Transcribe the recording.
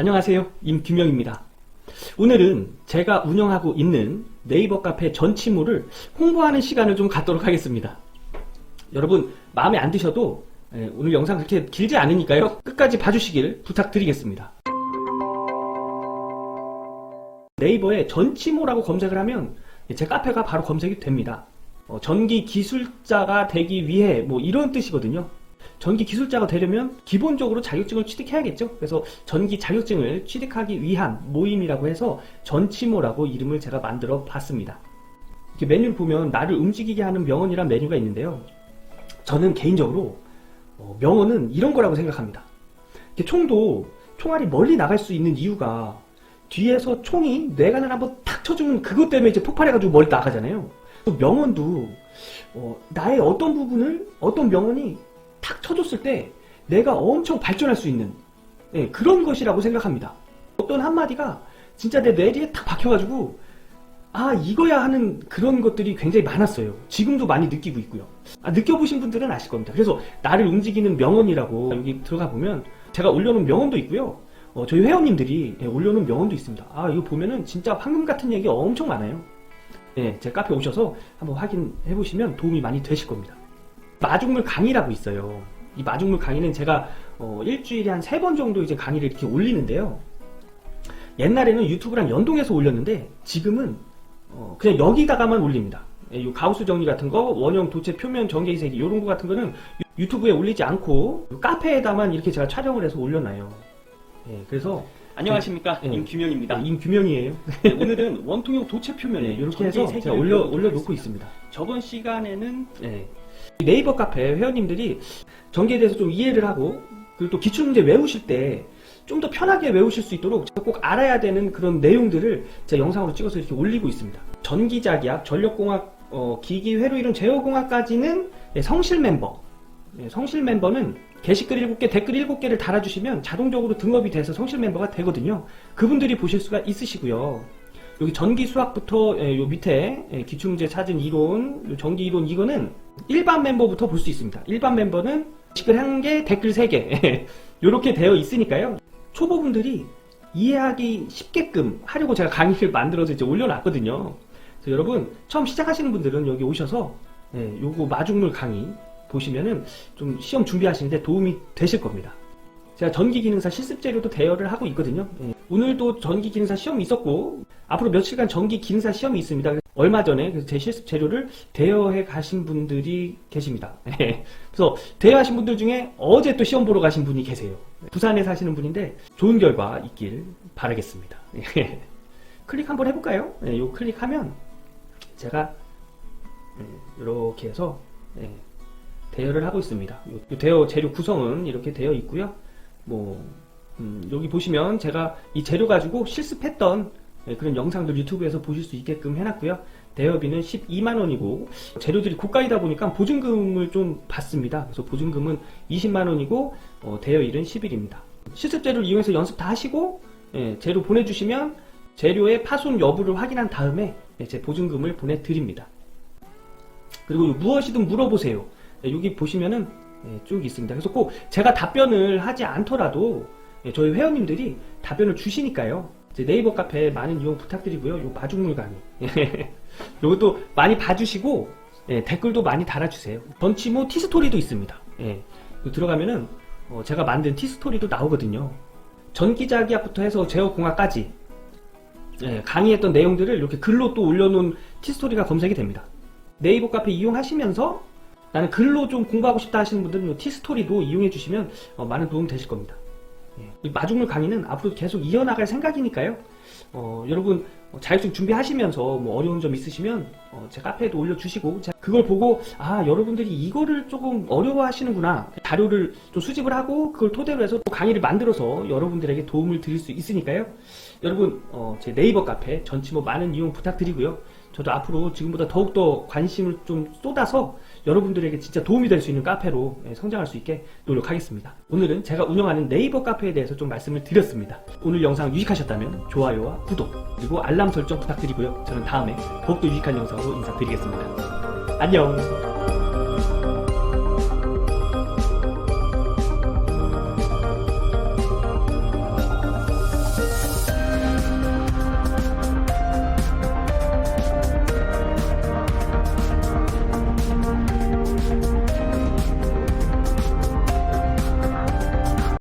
안녕하세요. 임규명입니다. 오늘은 제가 운영하고 있는 네이버 카페 전치모를 홍보하는 시간을 좀 갖도록 하겠습니다. 여러분, 마음에 안 드셔도 예, 오늘 영상 그렇게 길지 않으니까요. 끝까지 봐주시길 부탁드리겠습니다. 네이버에 전치모라고 검색을 하면 제 카페가 바로 검색이 됩니다. 어, 전기 기술자가 되기 위해 뭐 이런 뜻이거든요. 전기 기술자가 되려면 기본적으로 자격증을 취득해야겠죠. 그래서 전기 자격증을 취득하기 위한 모임이라고 해서 전치모라고 이름을 제가 만들어 봤습니다. 이렇게 메뉴를 보면 나를 움직이게 하는 명언이란 메뉴가 있는데요. 저는 개인적으로 어, 명언은 이런 거라고 생각합니다. 총도 총알이 멀리 나갈 수 있는 이유가 뒤에서 총이 뇌관을 한번 탁 쳐주면 그것 때문에 이제 폭발해가지고 멀리 나가잖아요. 또 명언도 어, 나의 어떤 부분을 어떤 명언이 탁 쳐줬을 때 내가 엄청 발전할 수 있는 예, 그런 것이라고 생각합니다. 어떤 한마디가 진짜 내 뇌리에 탁 박혀가지고 아 이거야 하는 그런 것들이 굉장히 많았어요. 지금도 많이 느끼고 있고요. 아, 느껴보신 분들은 아실 겁니다. 그래서 나를 움직이는 명언이라고 여기 들어가 보면 제가 올려놓은 명언도 있고요. 어, 저희 회원님들이 예, 올려놓은 명언도 있습니다. 아 이거 보면은 진짜 황금 같은 얘기 엄청 많아요. 예, 제 카페 오셔서 한번 확인해 보시면 도움이 많이 되실 겁니다. 마중물 강의라고 있어요. 이 마중물 강의는 제가 어, 일주일에 한 세 번 정도 이제 강의를 이렇게 올리는데요. 옛날에는 유튜브랑 연동해서 올렸는데 지금은 어, 그냥 여기다가만 올립니다. 예, 요 가우스 정리 같은 거, 원형 도체 표면 전개 이색이 이런 거 같은 거는 유- 유튜브에 올리지 않고 요 카페에다만 이렇게 제가 촬영을 해서 올려놔요. 예, 그래서 안녕하십니까 예. 임규명입니다. 네, 임규명이에요. 네, 오늘은 원통형 도체 표면에 네, 이렇게 해서 제가 올려 올려놓고. 있습니다. 저번 시간에는 네. 이 네이버 카페 회원님들이 전기에 대해서 좀 이해를 하고 그리고 또 기출문제 외우실 때 좀 더 편하게 외우실 수 있도록 제가 꼭 알아야 되는 그런 내용들을 제가 영상으로 찍어서 이렇게 올리고 있습니다. 전기자기학, 전력공학, 어, 기기 회로 이론 제어공학까지는 네, 성실 멤버. 네, 성실 멤버는 게시글 7개, 댓글 7개를 달아주시면 자동적으로 등업이 돼서 성실 멤버가 되거든요. 그분들이 보실 수가 있으시고요. 여기 전기 수학부터 예, 요 밑에 예, 기출문제 찾은 이론, 요 전기 이론 이거는 일반 멤버부터 볼 수 있습니다. 일반 멤버는 댓글 1개, 댓글 3개 이렇게 되어 있으니까요. 초보분들이 이해하기 쉽게끔 하려고 제가 강의를 만들어서 이제 올려놨거든요. 그래서 여러분 처음 시작하시는 분들은 여기 오셔서 예, 요거 마중물 강의 보시면은 좀 시험 준비하시는데 도움이 되실 겁니다. 제가 전기기능사 실습재료도 대여를 하고 있거든요. 예. 오늘도 전기기능사 시험이 있었고 앞으로 며칠간 전기기능사 시험이 있습니다. 얼마 전에 제 실습 재료를 대여해 가신 분들이 계십니다. 예. 그래서 대여하신 분들 중에 어제 또 시험 보러 가신 분이 계세요. 부산에 사시는 분인데 좋은 결과 있길 바라겠습니다. 예. 클릭 한번 해볼까요? 예, 요 클릭하면 제가 이렇게 해서 예, 대여를 하고 있습니다. 요, 요 대여 재료 구성은 이렇게 되어 있고요. 뭐 음, 여기 보시면 제가 이 재료 가지고 실습했던 예, 그런 영상들 유튜브에서 보실 수 있게끔 해놨고요. 대여비는 12만 원이고 재료들이 고가이다 보니까 보증금을 좀 받습니다. 그래서 보증금은 20만 원이고 어, 대여일은 10일입니다. 실습 재료를 이용해서 연습 다 하시고 예, 재료 보내주시면 재료의 파손 여부를 확인한 다음에 예, 제 보증금을 보내드립니다. 그리고 무엇이든 물어보세요. 예, 여기 보시면은 예, 쭉 있습니다. 그래서 꼭 제가 답변을 하지 않더라도 예, 저희 회원님들이 답변을 주시니까요. 제 네이버 카페 많은 이용 부탁드리고요. 요 마중물 강의. 요것도 많이 봐주시고 예, 댓글도 많이 달아주세요. 전치모 티스토리도 있습니다. 들어가면은 어, 제가 만든 티스토리도 나오거든요. 전기자기학부터 해서 제어공학까지 예, 강의했던 내용들을 이렇게 글로 또 올려놓은 티스토리가 검색이 됩니다. 네이버 카페 이용하시면서 나는 글로 좀 공부하고 싶다 하시는 분들은 이 티스토리도 이용해 주시면 어, 많은 도움 되실 겁니다. 예. 이 마중물 강의는 앞으로 계속 이어나갈 생각이니까요. 어, 여러분 어, 자격증 준비하시면서 뭐 어려운 점 있으시면 어, 제 카페에도 올려주시고 그걸 보고 아 여러분들이 이거를 조금 어려워하시는구나 자료를 좀 수집을 하고 그걸 토대로 해서 또 강의를 만들어서 여러분들에게 도움을 드릴 수 있으니까요. 여러분 어, 제 네이버 카페 전치모 많은 이용 부탁드리고요. 저도 앞으로 지금보다 더욱더 관심을 좀 쏟아서 여러분들에게 진짜 도움이 될 수 있는 카페로 예, 성장할 수 있게 노력하겠습니다. 오늘은 제가 운영하는 네이버 카페에 대해서 좀 말씀을 드렸습니다. 오늘 영상 유익하셨다면 좋아요와 구독 그리고 알람 설정 부탁드리고요. 저는 다음에 더욱더 유익한 영상으로 인사드리겠습니다. 안녕!